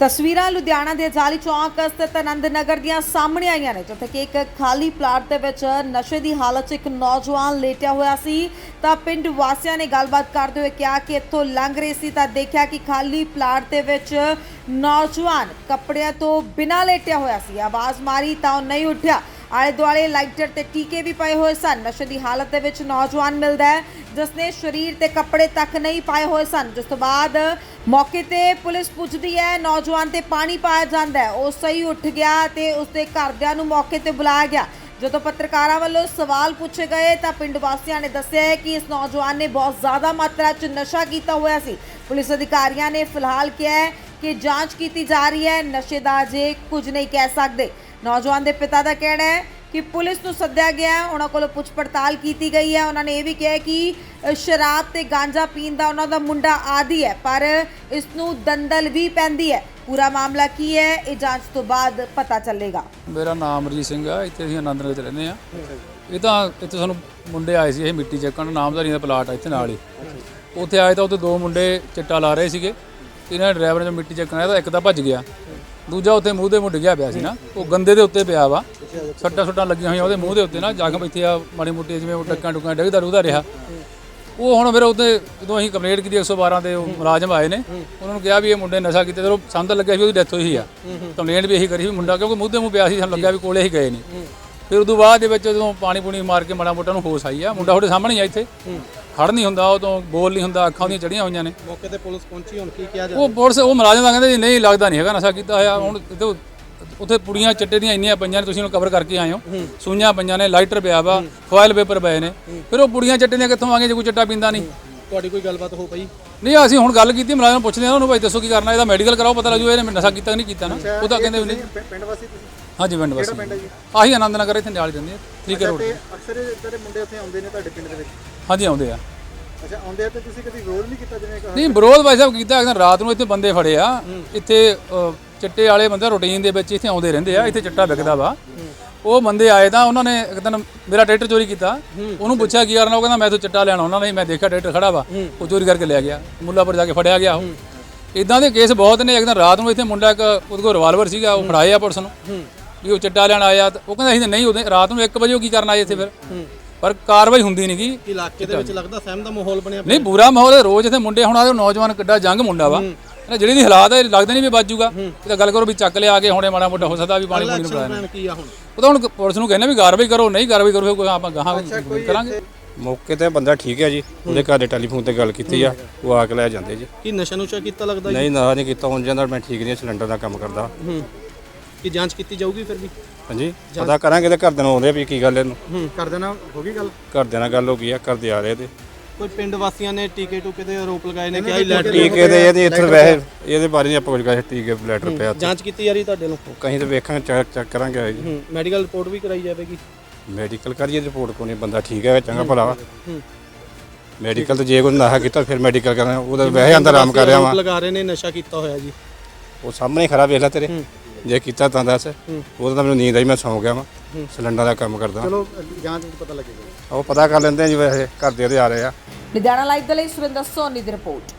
ਤਸਵੀਰਾਂ ਲੁਧਿਆਣਾ ਦੇ ਜਾਲੀ ਚੌਂਕ ਸਥਿਤ ਆਨੰਦ ਨਗਰ ਦੀਆਂ ਸਾਹਮਣੇ ਆਈਆਂ ਨੇ, ਜਿੱਥੇ ਕਿ ਇੱਕ ਖਾਲੀ ਪਲਾਟ ਦੇ ਵਿੱਚ ਨਸ਼ੇ ਦੀ ਹਾਲਤ 'ਚ ਇੱਕ ਨੌਜਵਾਨ ਲੇਟਿਆ ਹੋਇਆ ਸੀ। ਤਾਂ ਪਿੰਡ ਵਾਸੀਆਂ ਨੇ ਗੱਲਬਾਤ ਕਰਦੇ ਹੋਏ ਕਿਹਾ ਕਿ ਇੱਥੋਂ ਲੰਘ ਰਹੇ ਸੀ ਤਾਂ ਦੇਖਿਆ ਕਿ ਖਾਲੀ ਪਲਾਟ ਦੇ ਵਿੱਚ ਨੌਜਵਾਨ ਕੱਪੜਿਆਂ ਤੋਂ ਬਿਨਾਂ ਲੇਟਿਆ ਹੋਇਆ ਸੀ। ਆਵਾਜ਼ ਮਾਰੀ ਤਾਂ ਉਹ ਨਹੀਂ ਉੱਠਿਆ। ਆਲੇ ਦੁਆਲੇ ਲਾਈਟਰ ਤੇ ਟੀਕੇ ਵੀ ਪਏ ਹੋਏ ਸਨ। ਨਸ਼ੇ ਦੀ ਹਾਲਤ ਦੇ ਵਿੱਚ ਨੌਜਵਾਨ ਮਿਲਦਾ ਹੈ ਜਿਸ ਨੇ ਸਰੀਰ ਤੇ ਕੱਪੜੇ ਤੱਕ ਨਹੀਂ ਪਾਏ ਹੋਏ ਸਨ। ਜਿਸ ਤੋਂ ਬਾਅਦ ਮੌਕੇ ਤੇ ਪੁਲਿਸ ਪੁੱਛਦੀ ਹੈ, ਨੌਜਵਾਨ ਤੇ ਪਾਣੀ ਪਾਇਆ ਜਾਂਦਾ ਹੈ। ਉਹ ਸਹੀ ਉੱਠ ਗਿਆ ਤੇ ਉਸਦੇ ਘਰਦਿਆਂ ਨੂੰ ਮੌਕੇ ਤੇ ਬੁਲਾਇਆ ਗਿਆ। ਜਦੋਂ ਪੱਤਰਕਾਰਾਂ ਵੱਲੋਂ ਸਵਾਲ ਪੁੱਛੇ ਗਏ ਤਾਂ ਪਿੰਡ ਵਾਸੀਆਂ ਨੇ ਦੱਸਿਆ ਹੈ ਕਿ ਇਸ ਨੌਜਵਾਨ ਨੇ ਬਹੁਤ ਜ਼ਿਆਦਾ ਮਾਤਰਾ 'ਚ ਨਸ਼ਾ ਕੀਤਾ ਹੋਇਆ ਸੀ। ਪੁਲਿਸ ਅਧਿਕਾਰੀਆਂ ਨੇ ਫਿਲਹਾਲ ਕਿਹਾ ਹੈ ਕਿ ਜਾਂਚ ਕੀਤੀ ਜਾ ਰਹੀ ਹੈ। ਨਸ਼ੇ ਦਾ ਅਜੇ ਕੁਝ ਨਹੀਂ ਕਹਿ ਸਕਦੇ। ਨੌਜਵਾਨ ਦੇ ਪਿਤਾ ਦਾ ਕਹਿਣਾ ਹੈ ਕਿ ਪੁਲਿਸ ਨੂੰ ਸੱਦਿਆ ਗਿਆ ਹੈ ਉਹਨਾਂ ਕੋਲੋਂ ਪੁੱਛ ਪੜਤਾਲ ਕੀਤੀ ਗਈ ਹੈ। ਉਹਨਾਂ ਨੇ ਇਹ ਵੀ ਕਿਹਾ ਹੈ ਕਿ ਅ, ਸ਼ਰਾਬ ਤੇ ਗਾਂਜਾ ਪੀਣ ਦਾ ਉਹਨਾਂ ਦਾ ਮੁੰਡਾ ਆਦੀ ਹੈ ਪਰ ਇਸ ਨੂੰ ਦੰਦਲ ਵੀ ਪੈਂਦੀ ਹੈ। ਪੂਰਾ ਮਾਮਲਾ ਕੀ ਹੈ ਇਹ ਜਾਂਚ ਤੋਂ ਬਾਅਦ ਪਤਾ ਚੱਲੇਗਾ। ਮੇਰਾ ਨਾਮ ਅਮਰਜੀਤ ਸਿੰਘ ਆ ਇੱਥੇ ਅਸੀਂ ਆਨੰਦ ਨਗਰ 'ਚ ਰਹਿੰਦੇ ਆ ਇਹ ਤਾਂ ਇੱਥੇ ਸਾਨੂੰ ਮੁੰਡੇ ਆਏ ਸੀ ਇਹ ਮਿੱਟੀ ਚੱਕਣ ਨਾਮਧਾਰੀ ਦਾ ਪਲਾਟ ਆ ਇੱਥੇ ਨਾਲ ਹੀ। ਉੱਥੇ ਆਏ ਤਾਂ ਉੱਥੇ ਦੋ ਮੁੰਡੇ ਚਿੱਟਾ ਲਾ ਰਹੇ ਸੀਗੇ ਇਹਨਾਂ ਡਰਾਈਵਰ ਨੇ ਮਿੱਟੀ ਚੱਕਣ ਆਇਆ ਤਾਂ ਇੱਕ ਤਾਂ ਭੱਜ ਗਿਆ। ਦੂਜਾ ਉੱਥੇ ਮੂੰਹ ਦੇ ਮੂੰਹ ਡਿੱਗਿਆ ਪਿਆ ਸੀ ਨਾ, ਉਹ ਗੰਦੇ ਦੇ ਉੱਤੇ ਪਿਆ ਵਾ। ਸੱਟਾਂ ਸੁੱਟਾਂ ਲੱਗੀਆਂ ਹੋਈਆਂ ਉਹਦੇ ਮੂੰਹ ਦੇ ਉੱਤੇ ਨਾ ਜ਼ਖਮ ਇੱਥੇ ਆ ਮਾੜੀ ਮੋਟੀ ਜਿਵੇਂ ਉਹ ਟੱਕਾਂ ਟੁੱਕਾਂ ਡਿੱਗਦਾ ਰੂਦਾ ਰਿਹਾ ਉਹ ਹੁਣ ਫਿਰ ਉਹਦੇ ਜਦੋਂ ਅਸੀਂ ਕੰਪਲੇਂਟ ਕੀਤੀ 112 ਤੇ ਉਹ ਮੁਲਾਜ਼ਮ ਆਏ ਨੇ, ਉਹਨਾਂ ਨੂੰ ਕਿਹਾ ਵੀ ਇਹ ਮੁੰਡੇ ਨਸ਼ਾ ਕੀਤੇ ਤੇ ਉਹ ਸੰਦ ਲੱਗਿਆ ਵੀ ਉਹਦੀ ਡੈਥ ਹੋਈ ਆ। ਕੰਪਲੇਂਟ ਵੀ ਇਹੀ ਕਰੀ ਸੀ ਮੁੰਡਾ, ਕਿਉਂਕਿ ਮੂੰਹ ਦੇ ਮੂੰਹ ਪਿਆ ਸੀ, ਸਾਨੂੰ ਲੱਗਿਆ ਵੀ ਕੋਲੇ ਹੀ ਗਏ ਨੇ। ਫਿਰ ਉਦੋਂ ਬਾਅਦ ਦੇ ਵਿੱਚ ਜਦੋਂ ਪਾਣੀ ਪੂਣੀ ਮਾਰ ਕੇ ਮਾੜਾ ਮੋਟਾ ਨੂੰ ਹੋਸ਼ ਆਈ ਆ, ਮੁੰਡਾ ਤੁਹਾਡੇ ਸਾਹਮਣੇ ਆ ਇੱਥੇ। ਖੜ ਨਹੀਂ ਹੁੰਦਾ ਉਹ ਤੋਂ ਬੋਲ ਨਹੀਂ ਹੁੰਦਾ ਅੱਖਾਂ ਉਹਦੀਆਂ ਚੜੀਆਂ ਹੋਈਆਂ ਨੇ। ਮੌਕੇ ਤੇ ਪੁਲਿਸ ਪਹੁੰਚੀ ਹੁਣ ਕੀ ਕਿਹਾ ਜਾ ਉਹ ਪੁਲਿਸ ਉਹ ਮੁਲਾਜ਼ਮ ਦਾ ਕਹਿੰਦੇ ਜੀ ਨਹੀਂ ਲੱਗਦਾ ਨਹੀਂ ਹੈਗਾ ਨਸ਼ਾ ਕੀਤਾ ਹੋਇਆ ਹੁਣ ਇੱਥੇ ਉੱਥੇ ਪੁੜੀਆਂ ਚਿੱਟੇ ਦੀਆਂ ਇੰਨੀਆਂ ਪਈਆਂ ਨੇ ਤੁਸੀਂ ਉਹਨੂੰ ਕਵਰ ਕਰਕੇ ਆਏ ਹੋ। ਸੂਈਆਂ ਪਈਆਂ ਨੇ ਲਾਈਟਰ ਪਿਆ ਵਾ ਫੋਇਲ ਪੇਪਰ ਪਏ ਨੇ। ਫਿਰ ਉਹ ਪੁੜੀਆਂ ਚਿੱਟੇ ਦੀਆਂ ਕਿੱਥੋਂ ਆਗੇ ਜੇ ਕੋਈ ਚਿੱਟਾ ਪੀਂਦਾ ਨਹੀਂ? ਤੁਹਾਡੀ ਕੋਈ ਗੱਲਬਾਤ ਹੋ ਪਈ? ਨਹੀਂ ਅਸੀਂ ਹੁਣ ਗੱਲ ਕੀਤੀ ਮੁਲਾਜ਼ਮ ਪੁੱਛਦੇ ਆ ਉਹਨੂੰ ਭਾਈ ਦੱਸੋ ਕੀ ਕਰਨਾ ਇਹਦਾ ਮੈਡੀਕਲ ਕਰਾਓ ਪਤਾ ਲੱਗੂ ਇਹਨੇ ਨਸ਼ਾ ਕੀਤਾ ਕਿ ਨਹੀਂ ਕੀਤਾ ਨਾ। ਉਹ ਤਾਂ ਕਹਿੰਦੇ ਨਹੀਂ ਪਿੰਡ ਵਾਸੀ ਤੁਸੀਂ? ਹਾਂਜੀ ਪਿੰਡ ਵਾਸੀ। ਹੈ ਆਹੀ ਆਨੰਦ ਨਗਰ ਇੱਥੇ ਨਾਲ ਰਹਿੰਦੇ ਆ। ਠੀਕ ਰੋਡ ਤੇ। ਅਕਸਰ ਇਦਾਂ ਦੇ ਮੁੰਡੇ ਉੱਥੇ ਆਉਂਦੇ ਨੇ ਤੁਹਾਡੇ ਪਿੰਡ ਦੇ ਵਿੱਚ? ਹਾਂਜੀ ਆਉਂਦੇ ਆ। ਅੱਛਾ ਆਉਂਦੇ ਆ ਤੇ ਤੁਸੀਂ ਕਦੀ ਵਿਰੋਧ ਨਹੀਂ ਕੀਤਾ ਜਿਵੇਂ ਕਿ ਨਹੀਂ ਵਿਰੋਧ ਭਾਈ ਸਾਹਿਬ ਕੀਤਾ ਇੱਕ ਰਾਤ ਨੂੰ ਇੱਥੇ ਬੰਦੇ ਫੜੇ ਆ। ਇੱਥੇ ਅ, ਚਿੱਟੇ ਵਾਲੇ ਬੰਦੇ ਰੂਟੀਨ ਦੇ ਵਿੱਚ ਇੱਥੇ ਆਉਂਦੇ ਰਹਿੰਦੇ ਆ ਇੱਥੇ ਚਿੱਟਾ ਵਿਕਦਾ ਵਾ। ਉਹ ਬੰਦੇ ਆਏ ਤਾਂ ਉਹਨਾਂ ਨੇ ਇੱਕ ਦਿਨ ਮੇਰਾ ਟਰੈਕਟਰ ਚੋਰੀ ਕੀਤਾ। ਉਹਨੂੰ ਪੁੱਛਿਆ ਕੀ ਕਰਨਾ ਉਹ ਕਹਿੰਦਾ ਮੈਂ ਤੋਂ ਚਿੱਟਾ ਲੈਣਾ ਉਹਨਾਂ ਨੇ ਮੈਂ ਦੇਖਿਆ ਟਰੈਕਟਰ ਖੜਾ ਵਾ। ਉਹ ਚੋਰੀ ਕਰਕੇ ਲੈ ਗਿਆ ਮੁੱਲਾਪੁਰ ਜਾ ਕੇ ਫੜਿਆ ਗਿਆ ਉਹ। ਇਦਾਂ ਦੇ ਕੇਸ ਬਹੁਤ ਨੇ ਇੱਕ ਦਿਨ ਰਾਤ ਨੂੰ ਇੱਥੇ ਮੁੰਡਾ ਇੱਕ ਉਹਦੇ ਕੋਲ ਰਿਵਾਲਵਰ ਸੀਗਾ ਉਹ ਫੜਾਏ ਆ ਪੁਲਿਸ ਨੂੰ। ਵੀ ਉਹ ਚਿੱਟਾ ਲੈਣ ਆਇਆ ਤਾਂ ਉਹ ਕਹਿੰਦਾ ਅਸੀਂ ਤਾਂ ਨਹੀਂ ਉਹਦੇ ਰਾਤ ਨੂੰ 1 ਵਜੇ ਉਹ ਕੀ ਕਰਨ ਆਏ ਇੱਥੇ ਫਿਰ? ਪਰ ਕਾਰਵਾਈ ਹੁੰਦੀ ਨਹੀਂਗੀ ਇਲਾਕੇ ਦੇ ਵਿੱਚ ਲੱਗਦਾ ਸਹਿਮ ਦਾ ਮਾਹੌਲ ਬਣਿਆ ਨਹੀਂ ਬੁਰਾ ਮਾਹੌਲ ਹੈ। ਰੋਜ਼ ਇੱਥੇ ਮੁੰਡੇ ਹੁਣ ਆਦੇ ਨੌਜਵਾਨ ਕਿੱਡਾ ਜੰਗ ਮੁੰਡਾ ਵਾ। ਇਹਨਾਂ ਜਿਹੜੀ ਦੀ ਹਾਲਾਤ ਹੈ ਲੱਗਦਾ ਨਹੀਂ ਵੀ ਬਾਜੂਗਾ ਇਹ ਤਾਂ ਗੱਲ ਕਰੋ ਵੀ ਚੱਕ ਲਿਆ ਆ ਕੇ ਹੁਣੇ ਮਾੜਾ ਮੋਟਾ ਹੋ ਸਕਦਾ ਵੀ ਪਾਣੀ ਪੂਣੀ ਨੂੰ ਐਕਸ਼ਨ ਪਲਾਨ ਕੀ ਆ ਹੁਣ? ਉਹ ਤਾਂ ਹੁਣ ਪੁਲਿਸ ਨੂੰ ਕਹਿੰਦੇ ਵੀ ਕਾਰਵਾਈ ਕਰੋ ਨਹੀਂ ਕਾਰਵਾਈ ਕਰੋ ਫਿਰ ਕੋਈ ਆਪਾਂ ਗਾਹਾਂ ਕਰਾਂਗੇ। ਮੌਕੇ ਤੇ ਬੰਦਾ ਠੀਕ ਹੈ ਜੀ। ਉਹਦੇ ਘਰ ਦੇ ਟੈਲੀਫੋਨ ਤੇ ਗੱਲ ਕੀਤੀ ਆ ਉਹ ਆ ਕੇ ਲੈ ਜਾਂਦੇ ਜੀ। ਕੀ ਨਸ਼ਾ ਨੁਸ਼ਾ ਕੀਤਾ ਲੱਗਦਾ ਨਹੀਂ ਨਾ ਨਹੀਂ ਕੀਤਾ। ਹੁਣ ਜਾਂਦਾ ਮੈਂ ਠੀਕ ਨਹੀਂ ਸਿਲੰਡਰ ਦਾ ਕੰਮ ਕਰਦਾ। ਹੂੰ। ਕੀ ਜਾਂਚ ਕੀਤੀ ਜਾਊਗੀ ਫਿਰ ਵੀ? ਹਾਂਜੀ ਪਤਾ ਕਰਾਂਗੇ ਤੇ ਘਰਦਿਆਂ ਨੂੰ ਆਉਂਦੇ ਆ ਵੀ ਕੀ ਗੱਲ ਇਹਨੂੰ। ਹੂੰ ਕਰ ਦੇਣਾ ਹੋ ਗਈ ਗੱਲ? ਘਰਦਿਆਂ ਨਾਲ ਗੱਲ ਹੋ ਗਈ ਆ ਕਰਦੇ ਆ ਰਹੇ ਤੇ। ਕੋਈ ਪਿੰਡ ਵਾਸੀਆਂ ਨੇ ਟੀਕੇ ਟੂਕੇ ਦੇ ਆਰੋਪ ਲਗਾਏ ਨੇ ਕਿ ਆਈ ਲੈਟਰ ਟੀਕੇ ਦੇ ਇਹਦੇ ਇੱਥੇ ਵੈਸੇ ਇਹਦੇ ਬਾਰੇ ਨਹੀਂ ਆਪਾਂ ਕੁਝ ਕਹੇ ਟੀਕੇ ਲੈਟਰ ਪਿਆ ਤੇ ਜਾਂਚ ਕੀਤੀ ਜਾ ਰਹੀ ਤੁਹਾਡੇ ਨੂੰ ਕਹੀਂ ਤੇ ਵੇਖਾਂਗੇ ਚੈੱਕ ਚੈੱਕ ਕਰਾਂਗੇ ਜੀ। ਹੂੰ ਮੈਡੀਕਲ ਰਿਪੋਰਟ ਵੀ ਕਰਾਈ ਜਾਵੇਗੀ। ਮੈਡੀਕਲ ਕਰੀਏ ਰਿਪੋਰਟ ਕੋਈ ਨਹੀਂ ਬੰਦਾ ਠੀਕ ਹੈ ਚੰਗਾ ਭਲਾ ਵਾ। ਹੂੰ। ਮੈਡੀਕਲ ਤੇ ਜੇ ਕੋਈ ਨਸ਼ਾ ਕੀਤਾ ਫਿਰ ਮੈਡੀਕਲ ਕਰਨਾ ਉਹਦਾ ਵੈਸੇ ਅੰਦਰ ਆਰਾਮ ਕਰ ਰਿਹਾ ਵਾ। ਲਗਾ ਰਹੇ ਨੇ ਨਸ਼ਾ ਕੀਤਾ ਹੋਇਆ ਜੀ। ਉਹ ਸਾਹਮਣੇ ਖੜਾ ਵੇਖ ਲੈ ਤੇਰੇ। ਜੇ ਕੀਤਾ ਤਾਂ ਦੱਸ। ਉਹਦਾ ਤਾਂ ਮੈਨੂੰ ਨੀਂਦ ਆਈ ਮੈਂ ਸੌਂ ਗਿਆ ਵਾਂ। ਸਿਲੰਡਰ ਦਾ ਕੰਮ ਕਰਦਾ। ਚਲੋ ਜਾਂਚ ਵਿੱਚ ਪਤਾ ਲੱਗੇਗਾ। ਉਹ ਪਤਾ ਕਰ ਲੈਂਦੇ ਆ ਜੀ ਵੈਸੇ ਘਰ ਦੇ ਉਹਦੇ ਆ ਰਹੇ ਆ। ਲੁਧਿਆਣਾ ਲਾਈਵ ਦੇ ਲਈ ਸੁਰਿੰਦਰ ਸੋਨੀ ਦੀ ਰਿਪੋਰਟ।